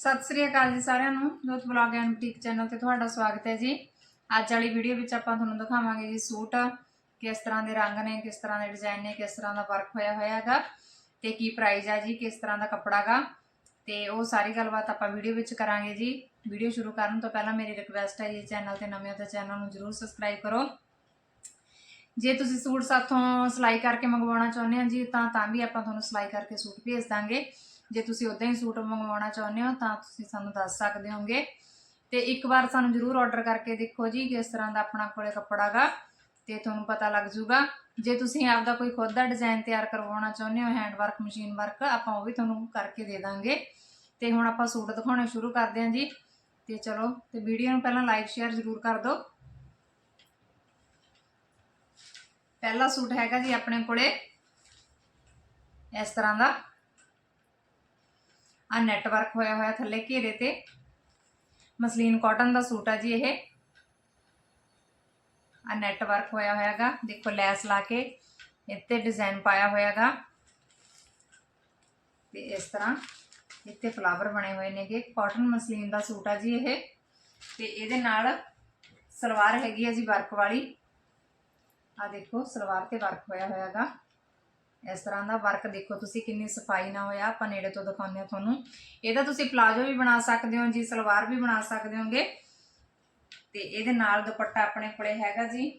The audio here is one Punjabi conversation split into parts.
ਸਤਿ ਸ੍ਰੀ ਅਕਾਲ ਜੀ ਸਾਰਿਆਂ ਨੂੰ, ਜੋਤ ਬਲੌਗ ਐਂਡ ਬੁਟੀਕ ਚੈਨਲ ਤੇ ਤੁਹਾਡਾ ਸਵਾਗਤ ਹੈ ਜੀ। ਅੱਜ ਵਾਲੀ ਵੀਡੀਓ ਵਿੱਚ ਆਪਾਂ ਤੁਹਾਨੂੰ ਦਿਖਾਵਾਂਗੇ ਜੀ ਸੂਟ, ਕਿਸ ਤਰ੍ਹਾਂ ਦੇ ਰੰਗ ਨੇ, ਕਿਸ ਤਰ੍ਹਾਂ ਦੇ ਡਿਜ਼ਾਈਨ ਨੇ, ਕਿਸ ਤਰ੍ਹਾਂ ਦਾ ਵਰਕ ਹੋਇਆ ਹੋਇਆ ਹੈਗਾ ਤੇ ਕੀ ਪ੍ਰਾਈਸ ਆ ਜੀ, ਕਿਸ ਤਰ੍ਹਾਂ ਦਾ ਕੱਪੜਾਗਾ ਤੇ ਉਹ ਸਾਰੀ ਗੱਲਬਾਤ ਆਪਾਂ ਵੀਡੀਓ ਵਿੱਚ ਕਰਾਂਗੇ ਜੀ। ਵੀਡੀਓ ਸ਼ੁਰੂ ਕਰਨ ਤੋਂ ਪਹਿਲਾਂ ਮੇਰੀ ਰਿਕਵੈਸਟ ਹੈ ਜੀ, ਚੈਨਲ ਤੇ ਨਵੇਂ ਹੋ ਤਾਂ ਚੈਨਲ ਨੂੰ ਜਰੂਰ ਸਬਸਕ੍ਰਾਈਬ ਕਰੋ। ਜੇ ਤੁਸੀਂ ਸੂਟ ਸਾਥੋਂ ਸਿਲਾਈ ਕਰਕੇ ਮੰਗਵਾਉਣਾ ਚਾਹੁੰਦੇ ਹੋ ਜੀ, ਤਾਂ ਤਾਂ ਵੀ ਆਪਾਂ ਤੁਹਾਨੂੰ ਸਿਲਾਈ ਕਰਕੇ ਸੂਟ ਭੇਜ ਦਾਂਗੇ। ਜੇ ਤੁਸੀਂ ਉਦਾਂ ਹੀ ਸੂਟ ਮੰਗਵਾਉਣਾ ਚਾਹੁੰਦੇ ਹੋ ਤਾਂ ਤੁਸੀਂ ਸਾਨੂੰ ਦੱਸ ਸਕਦੇ ਹੋਗੇ ਤੇ ਇੱਕ ਵਾਰ ਸਾਨੂੰ ਜਰੂਰ ਆਰਡਰ ਕਰਕੇ ਦੇਖੋ ਜੀ ਕਿਸ ਤਰ੍ਹਾਂ ਦਾ ਆਪਣਾ ਕੋਲੇ ਕੱਪੜਾਗਾ ਤੇ ਤੁਹਾਨੂੰ ਪਤਾ ਲੱਗ ਜੂਗਾ ਜੇ ਤੁਸੀਂ ਆਪਦਾ ਕੋਈ ਖੁਦ ਦਾ ਡਿਜ਼ਾਈਨ ਤਿਆਰ ਕਰਵਾਉਣਾ ਚਾਹੁੰਦੇ ਹੋ ਹੈਂਡ ਵਰਕ ਮਸ਼ੀਨ ਵਰਕ ਆਪਾਂ ਉਹ ਵੀ ਤੁਹਾਨੂੰ ਕਰਕੇ ਦੇ ਦਾਂਗੇ। ਤੇ ਹੁਣ ਆਪਾਂ ਸੂਟ ਦਿਖਾਉਣੇ ਸ਼ੁਰੂ ਕਰਦੇ ਹਾਂ ਜੀ। ਤੇ ਚਲੋ, ਤੇ ਵੀਡੀਓ ਨੂੰ ਪਹਿਲਾਂ ਲਾਈਕ ਸ਼ੇਅਰ ਜਰੂਰ ਕਰ ਦਿਓ। ਪਹਿਲਾ ਸੂਟ ਹੈਗਾ ਜੀ ਆਪਣੇ ਕੋਲੇ। ਇਸ ਤਰ੍ਹਾਂ ਦਾ। ਆ ਨੈਟਵਰਕ ਹੋਇਆ ਹੋਇਆ ਥੱਲੇ ਘੇਰੇ ਤੇ। ਮਸਲੀਨ ਕਾਟਨ ਦਾ ਸੂਟ ਆ ਜੀ ਇਹ। ਆ ਨੈਟਵਰਕ ਹੋਇਆ ਹੋਇਆਗਾ। ਦੇਖੋ ਲੈਸ ਲਾ ਕੇ ਇੱਥੇ ਡਿਜ਼ਾਈਨ ਪਾਇਆ ਹੋਇਆਗਾ। ਤੇ ਇਸ ਤਰ੍ਹਾਂ ਇੱਥੇ ਫਲਾਵਰ ਬਣੇ ਹੋਏ ਨੇਗੇ। ਕਾਟਨ ਮਸਲੀਨ ਦਾ ਸੂਟ ਆ ਜੀ ਇਹ। ਤੇ ਇਹਦੇ ਨਾਲ ਸਲਵਾਰ ਹੈਗੀ ਆ ਜੀ ਵਰਕ ਵਾਲੀ। ਆ ਦੇਖੋ ਸਲਵਾਰ ਤੇ ਵਰਕ ਹੋਇਆ ਹੋਇਆਗਾ। ਇਸ ਤਰ੍ਹਾਂ ਦਾ ਵਰਕ ਦੇਖੋ ਤੁਸੀਂ ਕਿੰਨੀ ਸਫ਼ਾਈ ਨਾਲ ਹੋਇਆ, ਆਪਾਂ ਨੇੜੇ ਤੋਂ ਦਿਖਾਉਂਦੇ ਹਾਂ ਤੁਹਾਨੂੰ। ਇਹਦਾ ਤੁਸੀਂ ਪਲਾਜੋ ਵੀ ਬਣਾ ਸਕਦੇ ਹੋ ਜੀ, ਸਲਵਾਰ ਵੀ ਬਣਾ ਸਕਦੇ ਹੋਗੇ। ਤੇ ਇਹਦੇ ਨਾਲ ਦੁਪੱਟਾ ਆਪਣੇ ਕੋਲੇ ਹੈਗਾ ਜੀ।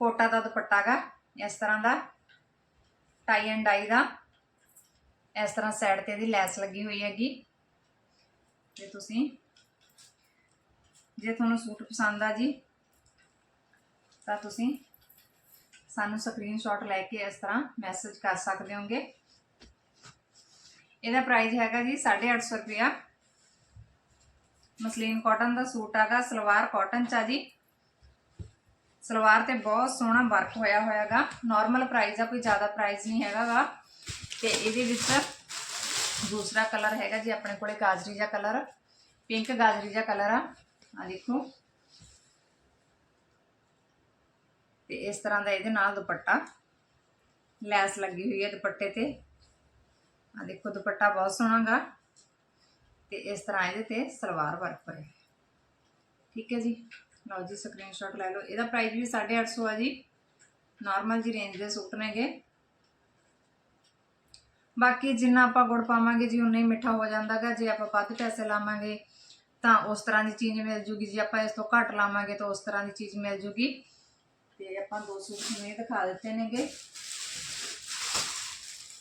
ਕੋਟਾ ਦਾ ਦੁਪੱਟਾ ਦੁਪੱਟਾਗਾ ਇਸ ਤਰ੍ਹਾਂ ਦਾ। ਟਾਈ ਐਂਡ ਡਾਈ ਦਾ। ਇਸ ਤਰ੍ਹਾਂ ਸਾਈਡ ਤੇ ਇਹਦੀ ਲੈਸ ਲੱਗੀ ਹੋਈ ਹੈਗੀ। ਤੇ ਤੁਸੀਂ, ਜੇ ਤੁਹਾਨੂੰ ਸੂਟ ਪਸੰਦ ਆ ਜੀ, ਤਾਂ ਤੁਸੀਂ ਸਾਨੂੰ ਸਕਰੀਨਸ਼ਾਟ ਲੈ ਕੇ ਇਸ ਤਰ੍ਹਾਂ ਮੈਸੇਜ ਕਰ ਸਕਦੇ ਹੋਗੇ ਇਹਦਾ ਪ੍ਰਾਈਸ ਹੈਗਾ ਜੀ 850 ਰੁਪਿਆ ਮਸਲੀਨ ਕਾਟਨ ਦਾ ਸੂਟ ਹੈਗਾ, ਸਲਵਾਰ ਕਾਟਨ ਚ ਆ ਜੀ। ਸਲਵਾਰ ਤੇ ਬਹੁਤ ਸੋਹਣਾ ਵਰਕ ਹੋਇਆ ਹੋਇਆਗਾ। ਨਾਰਮਲ ਪ੍ਰਾਈਸ ਆ, ਕੋਈ ਜ਼ਿਆਦਾ ਪ੍ਰਾਈਸ ਨਹੀਂ ਹੈਗਾਗਾ ਤੇ ਇਹਦੇ ਵਿੱਚ ਦੂਸਰਾ ਕਲਰ ਹੈਗਾ ਜੀ, ਆਪਣੇ ਕੋਲੇ ਗਾਜਰੀ ਜਿਹਾ ਕਲਰ ਪਿੰਕ ਗਾਜਰੀ ਜਿਹਾ ਕਲਰ ਆ। ਆ ਦੇਖੋ। ਤੇ ਇਸ ਤਰ੍ਹਾਂ ਦਾ ਇਹਦੇ ਨਾਲ ਦੁਪੱਟਾ ਲੈਸ ਲੱਗੀ ਹੋਈ ਹੈ ਦੁਪੱਟੇ ਤੇ। ਆ ਦੇਖੋ, ਦੁਪੱਟਾ ਬਹੁਤ ਸੋਹਣਾਗਾ ਤੇ ਇਸ ਤਰ੍ਹਾਂ ਇਹਦੇ ਤੇ ਸਲਵਾਰ ਵਰਕ ਹੋਇਆ ਠੀਕ ਹੈ ਜੀ? ਲਓ ਜੀ ਸਕਰੀਨਸ਼ਾਟ ਲੈ ਲਓ। ਇਹਦਾ ਪ੍ਰਾਈਸ ਵੀ 850 ਆ ਜੀ। ਨਾਰਮਲ ਜੀ ਰੇਂਜ ਦੇ ਸੂਟ ਨੇਗੇ। ਬਾਕੀ ਜਿੰਨਾ ਆਪਾਂ ਗੁੜ ਪਾਵਾਂਗੇ ਜੀ, ਉਨਾ ਹੀ ਮਿੱਠਾ ਹੋ ਜਾਂਦਾਗਾ ਜੇ ਆਪਾਂ ਵੱਧ ਪੈਸੇ ਲਾਵਾਂਗੇ, ਤਾਂ ਉਸ ਤਰ੍ਹਾਂ ਦੀ ਚੀਜ਼ ਮਿਲ ਜੂਗੀ। ਜੇ ਆਪਾਂ ਇਸ ਤੋਂ ਘੱਟ ਲਾਵਾਂਗੇ, ਤਾਂ ਉਸ ਤਰ੍ਹਾਂ ਦੀ ਚੀਜ਼ ਮਿਲ ਜੂਗੀ। ਤੇ ਆਪਾਂ ਦੋ ਸੂਟ ਜਿਵੇਂ ਦਿਖਾ ਦਿੱਤੇ ਨੇਗੇ।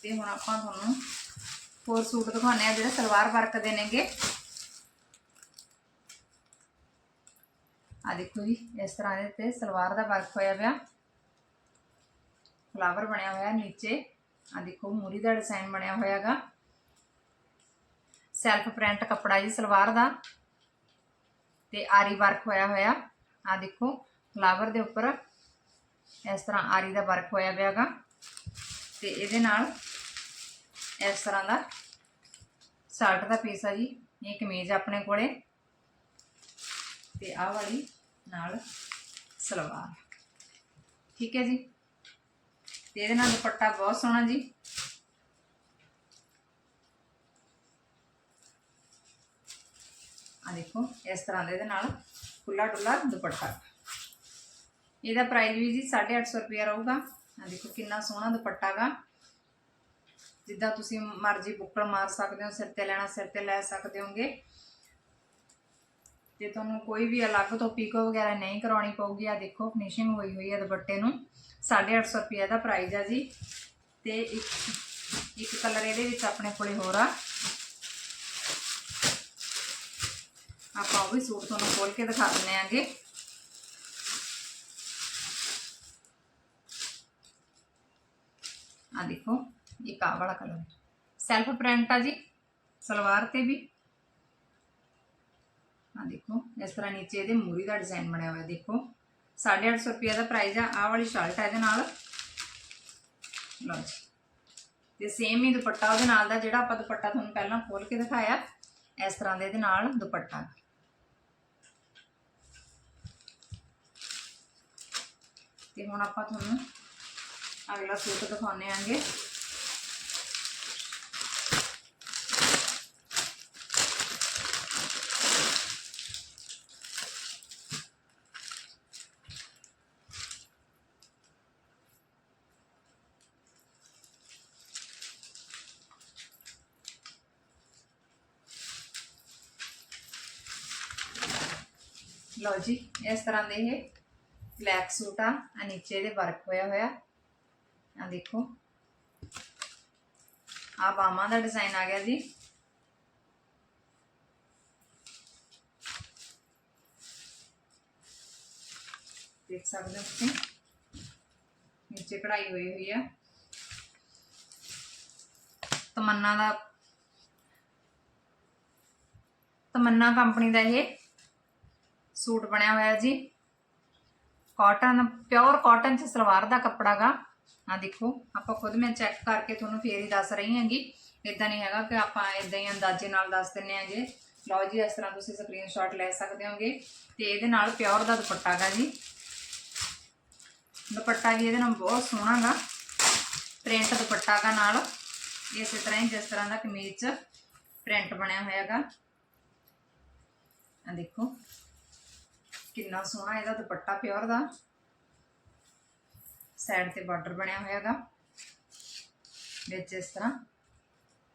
ਤੇ ਹੁਣ ਆਪਾਂ ਤੁਹਾਨੂੰ ਹੋਰ ਸੂਟ ਦਿਖਾਉਣੇ ਆ ਜਿਹੜੇ ਸਲਵਾਰ ਵਰਕ ਦੇ ਨੇਗੇ। ਆ ਦੇਖੋ ਜੀ, ਇਸ ਤਰ੍ਹਾਂ ਦੇ ਤੇ ਸਲਵਾਰ ਦਾ ਵਰਕ ਹੋਇਆ ਪਿਆ। ਫਲਾਵਰ ਬਣਿਆ ਹੋਇਆ ਨੀਚੇ। ਆ ਦੇਖੋ, ਮੂਰੀ ਦਾ ਡਿਜ਼ਾਈਨ ਬਣਿਆ ਹੋਇਆਗਾ। ਸੈਲਫ ਪ੍ਰਿੰਟ ਕੱਪੜਾ ਜੀ ਸਲਵਾਰ ਦਾ। ਤੇ ਆਰੀ ਵਰਕ ਹੋਇਆ ਹੋਇਆ। ਆ ਦੇਖੋ, ਫਲਾਵਰ ਦੇ ਉੱਪਰ ਇਸ ਤਰ੍ਹਾਂ ਆਰੀ ਦਾ ਵਰਕ ਹੋਇਆ ਪਿਆਗਾ ਤੇ ਇਹਦੇ ਨਾਲ ਇਸ ਤਰ੍ਹਾਂ ਦਾ ਸਾਲਟ ਦਾ ਪੀਸ ਆ ਜੀ, ਇਹ ਕਮੀਜ਼ ਆਪਣੇ ਕੋਲੇ। ਤੇ ਆਹ ਵਾਲੀ ਨਾਲ ਸਲਵਾਰ। ਠੀਕ ਹੈ ਜੀ? ਤੇ ਇਹਦੇ ਨਾਲ ਦੁਪੱਟਾ ਬਹੁਤ ਸੋਹਣਾ ਜੀ। ਆ ਦੇਖੋ, ਇਸ ਤਰ੍ਹਾਂ ਦੇ ਇਹਦੇ ਨਾਲ ਖੁੱਲਾ ਡੁੱਲਾ ਦੁਪੱਟਾ। ਇਹਦਾ ਪ੍ਰਾਈਸ ਵੀ ਜੀ 850 ਰੁਪਏ ਰਹੂਗਾ। ਆ ਦੇਖੋ ਕਿੰਨਾ ਸੋਹਣਾ ਦੁਪੱਟਾਗਾ ਜਿੱਦਾਂ ਤੁਸੀਂ ਮਰਜ਼ੀ ਬੁੱਕਲ ਮਾਰ ਸਕਦੇ ਹੋ, ਸਿਰ ਤੇ ਲੈਣਾ, ਸਿਰ ਤੇ ਲੈ ਸਕਦੇ ਹੋਗੇ। ਤੇ ਤੁਹਾਨੂੰ ਕੋਈ ਵੀ ਅਲੱਗ ਤੋਂ ਪੀਕੋ ਵਗੈਰਾ ਨਹੀਂ ਕਰਾਉਣੀ ਪਊਗੀ ਆ ਦੇਖੋ ਫਿਨਿਸ਼ਿੰਗ ਹੋਈ ਹੋਈ ਹੈ ਦੁਪੱਟੇ ਨੂੰ। 850 ਰੁਪਏ ਦਾ ਪ੍ਰਾਈਸ ਆ ਜੀ। ਤੇ ਇੱਕ ਇੱਕ ਕਲਰ ਇਹਦੇ ਵਿੱਚ ਆਪਣੇ ਕੋਲੇ ਹੋਰ ਆ। ਆਪਾਂ ਉਹ ਵੀ ਸੂਟ ਤੁਹਾਨੂੰ ਖੋਲ ਕੇ ਦਿਖਾ ਦਿੰਨੇ ਆਂਗੇ। ਆ ਦੇਖੋ ਇਹ ਕਾ ਵਾਲਾ ਕਲਰ ਸੈਲਫ ਪ੍ਰਿੰਟ ਆ ਜੀ, ਸਲਵਾਰ ਤੇ ਵੀ। ਆ ਦੇਖੋ, ਇਸ ਤਰ੍ਹਾਂ ਨੀਚੇ ਇਹਦੇ ਮੂਰੀ ਦਾ ਡਿਜ਼ਾਈਨ ਬਣਿਆ ਹੋਇਆ, ਦੇਖੋ। 850 ਰੁਪਏ ਦਾ ਪ੍ਰਾਈਸ ਆ, ਆਹ ਵਾਲੀ ਸ਼ਰਟ ਹੈ ਇਹਦੇ ਨਾਲ। ਲਓ ਜੀ। ਤੇ ਸੇਮ ਹੀ ਦੁਪੱਟਾ ਉਹਦੇ ਨਾਲ ਦਾ, ਜਿਹੜਾ ਆਪਾਂ ਦੁਪੱਟਾ ਤੁਹਾਨੂੰ ਪਹਿਲਾਂ ਖੋਲ ਕੇ ਦਿਖਾਇਆ, ਇਸ ਤਰ੍ਹਾਂ ਦੇ ਇਹਦੇ ਨਾਲ ਦੁਪੱਟਾ। ਤੇ ਹੁਣ ਆਪਾਂ ਤੁਹਾਨੂੰ ਅਗਲਾ ਸੂਟ ਦਿਖਾਉਣੇ ਆਂਗੇ। ਲਓ ਜੀ, ਇਸ ਤਰ੍ਹਾਂ ਦੇ ਇਹ ਫਲੈਕ ਸੂਟ ਆ, ਨੀਚੇ ਦੇ ਵਰਕ ਹੋਇਆ ਹੋਇਆ। ਆ ਦੇਖੋ। ਆ ਬਾਹਾਂ ਦਾ ਡਿਜ਼ਾਈਨ ਆ ਗਿਆ ਜੀ। ਦੇਖ ਸਕਦੇ ਹੋ ਤੁਸੀਂ। ਨੀਚੇ ਕਢਾਈ ਹੋਈ ਹੋਈ ਆ। ਤਮੰਨਾ ਦਾ ਤਮੰਨਾ ਕੰਪਨੀ ਦਾ ਇਹ ਸੂਟ ਬਣਿਆ ਹੋਇਆ ਜੀ। ਕਾਟਨ ਪਿਓਰ ਕਾਟਨ ਚ ਸਲਵਾਰ ਦਾ ਕੱਪੜਾ ਗਾ। ਆ ਦੇਖੋ, ਆਪਾਂ ਖੁਦ ਮੈਂ ਚੈੱਕ ਕਰਕੇ ਤੁਹਾਨੂੰ ਫੇਰ ਹੀ ਦੱਸ ਰਹੀ ਹਾਂਗੀ। ਇਦਾਂ ਨਹੀਂ ਹੈਗਾ ਕਿ ਆਪਾਂ ਇਦਾਂ ਹੀ ਅੰਦਾਜ਼ੇ ਨਾਲ ਦੱਸ ਦਿੰਨੇ ਆਂਗੇ ਲਓ ਜੀ, ਇਸ ਤਰ੍ਹਾਂ ਤੁਸੀਂ ਸਕਰੀਨਸ਼ਾਟ ਲੈ ਸਕਦੇ ਹੋਗੇ। ਤੇ ਇਹਦੇ ਨਾਲ ਪਿਓਰ ਦਾ ਦੁਪੱਟਾ ਗਾ ਜੀ। ਦੁਪੱਟਾ ਵੀ ਇਹਦੇ ਨਾਲ ਬਹੁਤ ਸੋਹਣਾ ਗਾ। ਪ੍ਰਿੰਟ ਦੁਪੱਟਾ ਗਾ ਨਾਲ। ਇਸੇ ਤਰ੍ਹਾਂ ਹੀ ਜਿਸ ਤਰ੍ਹਾਂ ਦਾ ਕਮੀਜ਼ 'ਚ ਪ੍ਰਿੰਟ ਬਣਿਆ ਹੋਇਆ ਗਾ। ਆ ਦੇਖੋ, ਕਿੰਨਾ ਸੋਹਣਾ ਇਹਦਾ ਦੁਪੱਟਾ ਪਿਓਰ ਦਾ। ਸਾਈਡ ਤੇ ਬਾਰਡਰ ਬਣਿਆ ਹੋਇਆਗਾ ਵਿੱਚ ਇਸ ਤਰ੍ਹਾਂ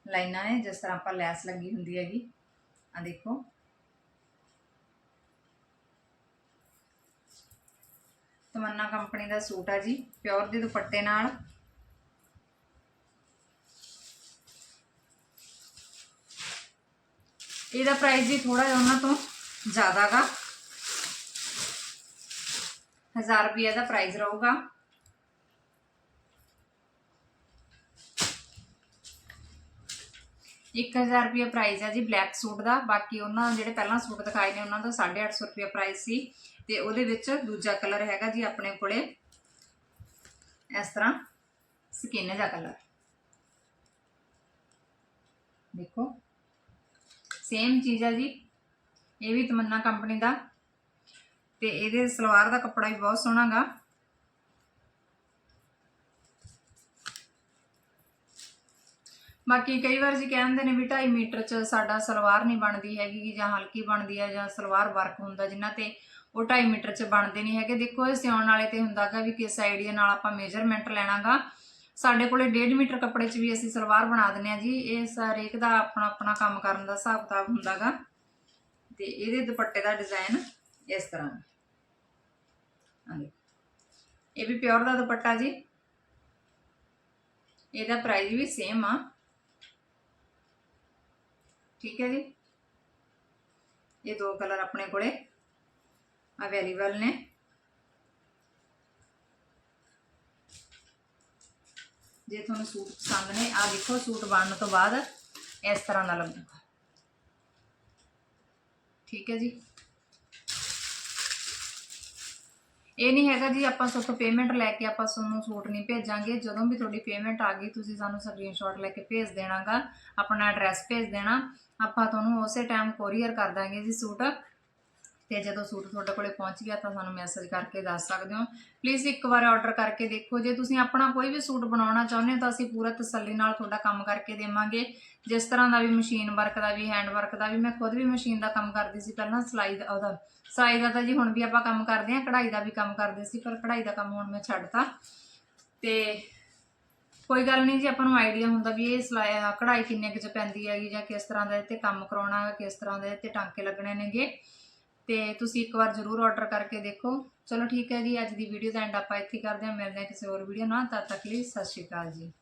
ਲਾਈਨਾਂ ਨੇ, ਜਿਸ ਤਰ੍ਹਾਂ ਆਪਾਂ ਲੈਸ ਲੱਗੀ ਹੁੰਦੀ ਹੈਗੀ। ਆ ਦੇਖੋ। ਤਮੰਨਾ ਕੰਪਨੀ ਦਾ ਸੂਟ ਆ ਜੀ ਪਿਓਰ ਦੇ ਦੁਪੱਟੇ ਨਾਲ। ਇਹਦਾ ਪ੍ਰਾਈਸ ਜੀ ਥੋੜਾ ਜਿਹਾ ਉਹਨਾਂ ਤੋਂ ਜ਼ਿਆਦਾਗਾ 1000 ਰੁਪਏ ਦਾ ਪ੍ਰਾਈਸ ਰਹੂਗਾ। 1000 ਰੁਪਏ ਪ੍ਰਾਈਸ ਹੈ ਜੀ ਬਲੈਕ ਸੂਟ ਦਾ। ਬਾਕੀ ਉਹਨਾਂ ਜਿਹੜੇ ਪਹਿਲਾਂ ਸੂਟ ਦਿਖਾਏ ਨੇ, ਉਹਨਾਂ ਦਾ 850 ਰੁਪਏ ਪ੍ਰਾਈਸ ਸੀ। ਤੇ ਉਹਦੇ ਵਿੱਚ ਦੂਜਾ ਕਲਰ ਹੈਗਾ ਜੀ ਆਪਣੇ ਕੋਲੇ। ਇਸ ਤਰ੍ਹਾਂ ਸਕਿਨ ਦਾ ਕਲਰ ਦੇਖੋ। ਸੇਮ ਚੀਜ਼ ਆ ਜੀ। ਇਹ ਵੀ ਤਮੰਨਾ ਕੰਪਨੀ ਦਾ। ਤੇ ਇਹਦੇ ਸਲਵਾਰ ਦਾ ਕੱਪੜਾ ਵੀ ਬਹੁਤ ਸੋਹਣਾ ਬਾਕੀ ਕਈ ਵਾਰ ਜੀ ਕਹਿੰਦੇ ਨੇ ਵੀ 2.5 ਮੀਟਰ ਚ ਸਾਡਾ ਸਲਵਾਰ ਨਹੀਂ ਬਣਦੀ ਹੈਗੀ ਜਾਂ ਹਲਕੀ ਬਣਦੀ ਹੈ ਜਾਂ ਸਲਵਾਰ ਵਰਕ ਹੁੰਦਾ ਜਿਨ੍ਹਾਂ ਤੇ ਉਹ 2.5 ਮੀਟਰ ਚ ਬਣਦੇ ਨਹੀਂ ਹੈਗੇ। ਦੇਖੋ ਇਹ ਸਿਉਣ ਵਾਲੇ ਤੇ ਹੁੰਦਾਗਾ ਵੀ ਕਿਸ ਆਈਡੀਆ ਨਾਲ ਆਪਾਂ ਮੇਜ਼ਰਮੈਂਟ ਲੈਣਾਗਾ। ਸਾਡੇ ਕੋਲੇ 1.5 ਮੀਟਰ ਕੱਪੜੇ 'ਚ ਵੀ ਅਸੀਂ ਸਲਵਾਰ ਬਣਾ ਦਿੰਨੇ ਆ ਜੀ। ਇਹ ਹਰੇਕ ਦਾ ਆਪਣਾ ਆਪਣਾ ਕੰਮ ਕਰਨ ਦਾ ਹਿਸਾਬ ਕਿਤਾਬ ਹੁੰਦਾਗਾ। ਤੇ ਇਹਦੇ ਦੁਪੱਟੇ ਦਾ ਡਿਜ਼ਾਈਨ ਇਸ ਤਰ੍ਹਾਂ। ਇਹ ਵੀ ਪਿਓਰ ਦਾ ਦੁਪੱਟਾ ਜੀ। ਇਹਦਾ ਪ੍ਰਾਈਸ ਵੀ ਸੇਮ ਆ। ਠੀਕ ਹੈ ਜੀ ਇਹ ਦੋ ਕਲਰ ਆਪਣੇ ਕੋਲੇ ਅਵੇਲੇਬਲ ਨੇ ਜੇ ਤੁਹਾਨੂੰ ਸੂਟ ਪਸੰਦ ਨੇ ਆ ਦੇਖੋ ਸੂਟ ਬਣਨ ਤੋਂ ਬਾਅਦ ਇਸ ਤਰ੍ਹਾਂ ਦਾ ਲੱਗੂਗਾ ਠੀਕ ਹੈ ਜੀ ਇਹ ਨਹੀਂ ਹੈਗਾ ਜੀ ਆਪਾਂ ਸੋਟੋ ਪੇਮੈਂਟ ਲੈ ਕੇ ਆਪਾਂ ਤੁਹਾਨੂੰ ਸੂਟ ਨਹੀਂ ਭੇਜਾਂਗੇ। ਜਦੋਂ ਵੀ ਤੁਹਾਡੀ ਪੇਮੈਂਟ ਆ ਗਈ, ਤੁਸੀਂ ਸਾਨੂੰ ਸਕਰੀਨਸ਼ਾਟ ਲੈ ਕੇ ਭੇਜ ਦੇਣਾਗਾ, ਆਪਣਾ ਐਡਰੈਸ ਭੇਜ ਦੇਣਾ। ਆਪਾਂ ਤੁਹਾਨੂੰ ਉਸੇ ਟਾਈਮ ਕੋਰੀਅਰ ਕਰ ਦਾਂਗੇ ਜੀ ਸੂਟ। ਤੇ ਜਦੋਂ ਸੂਟ ਤੁਹਾਡੇ ਕੋਲੇ ਪਹੁੰਚ ਗਿਆ ਤਾਂ ਸਾਨੂੰ ਮੈਸੇਜ ਕਰਕੇ ਦੱਸ ਸਕਦੇ ਹੋ। ਪਲੀਜ਼ ਇੱਕ ਵਾਰ ਆਰਡਰ ਕਰਕੇ ਦੇਖੋ। ਜੇ ਤੁਸੀਂ ਆਪਣਾ ਕੋਈ ਵੀ ਸੂਟ ਬਣਾਉਣਾ ਚਾਹੁੰਦੇ ਹੋ ਤਾਂ ਅਸੀਂ ਪੂਰਾ ਤਸੱਲੀ ਨਾਲ ਤੁਹਾਡਾ ਕੰਮ ਕਰਕੇ ਦੇਵਾਂਗੇ। ਜਿਸ ਤਰ੍ਹਾਂ ਦਾ ਵੀ ਮਸ਼ੀਨ ਵਰਕ ਦਾ ਵੀ ਹੈਂਡ ਵਰਕ ਦਾ ਵੀ, ਮੈਂ ਖੁਦ ਵੀ ਮਸ਼ੀਨ ਦਾ ਕੰਮ ਕਰਦੀ ਸੀ ਪਹਿਲਾਂ, ਸਿਲਾਈ ਦਾ, ਉਹਦਾ। ਸਿਲਾਈ ਦਾ ਤਾਂ ਜੀ ਹੁਣ ਵੀ ਆਪਾਂ ਕੰਮ ਕਰਦੇ ਹਾਂ, ਕਢਾਈ ਦਾ ਵੀ ਕੰਮ ਕਰਦੇ ਸੀ, ਪਰ ਕਢਾਈ ਦਾ ਕੰਮ ਹੁਣ ਮੈਂ ਛੱਡਤਾ। ਤੇ ਕੋਈ ਗੱਲ ਨਹੀਂ ਜੀ, ਆਪਾਂ ਨੂੰ ਆਈਡੀਆ ਹੁੰਦਾ ਵੀ ਇਹ ਸਿਲਾਈ ਕਢਾਈ ਕਿੰਨੇ ਕੁ ਚ ਪੈਂਦੀ ਹੈਗੀ ਜਾਂ ਕਿਸ ਤਰ੍ਹਾਂ ਦਾ ਇਹ ਤੇ ਕੰਮ ਕਰਾਉਣਾ, ਕਿਸ ਤਰ੍ਹਾਂ ਦੇ ਤੇ ਟਾਂਕੇ ਲੱਗਣੇ ਨੇਗੇ। ਤੇ ਤੁਸੀਂ ਇੱਕ ਵਾਰ ਜ਼ਰੂਰ ਆਰਡਰ ਕਰਕੇ ਦੇਖੋ। ਚਲੋ ਠੀਕ ਹੈ ਜੀ, ਅੱਜ ਦੀ ਵੀਡੀਓ ਦਾ ਐਂਡ ਆਪਾਂ ਇੱਥੇ ਕਰਦੇ ਹਾਂ। ਮਿਲਦੇ ਹਾਂ ਕਿਸੇ ਹੋਰ ਵੀਡੀਓ ਨਾਲ। ਤਦ ਤੱਕ ਲਈ ਸਤਿ ਸ਼੍ਰੀ ਅਕਾਲ ਜੀ।